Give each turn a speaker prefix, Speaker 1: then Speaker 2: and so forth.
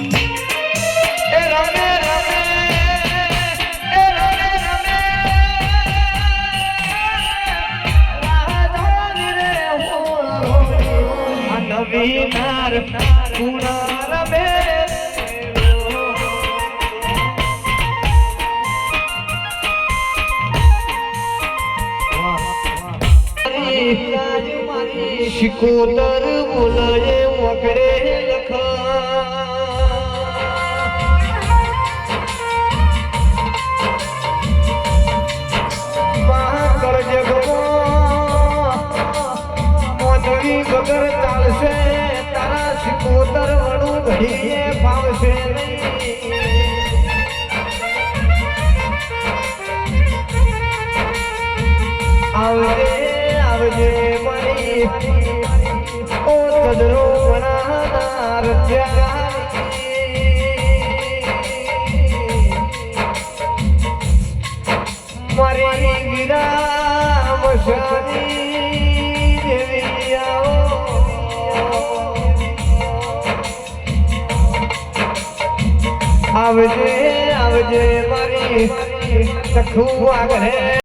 Speaker 1: એ રમે રમે એ રમે રમે રાધાની રે હોળી. આ નવી નાર કુણા રમે શિકોતર બોલાય વગડે મોજડી વગર ચાલશે, તારા સિકોતર વડું ઘડીએ ફાવશે આવજે આવજે મારી. ઓ તદરો બનાનાર મારી વિરામ શાની આવજે આવજે મારી સખું આગળ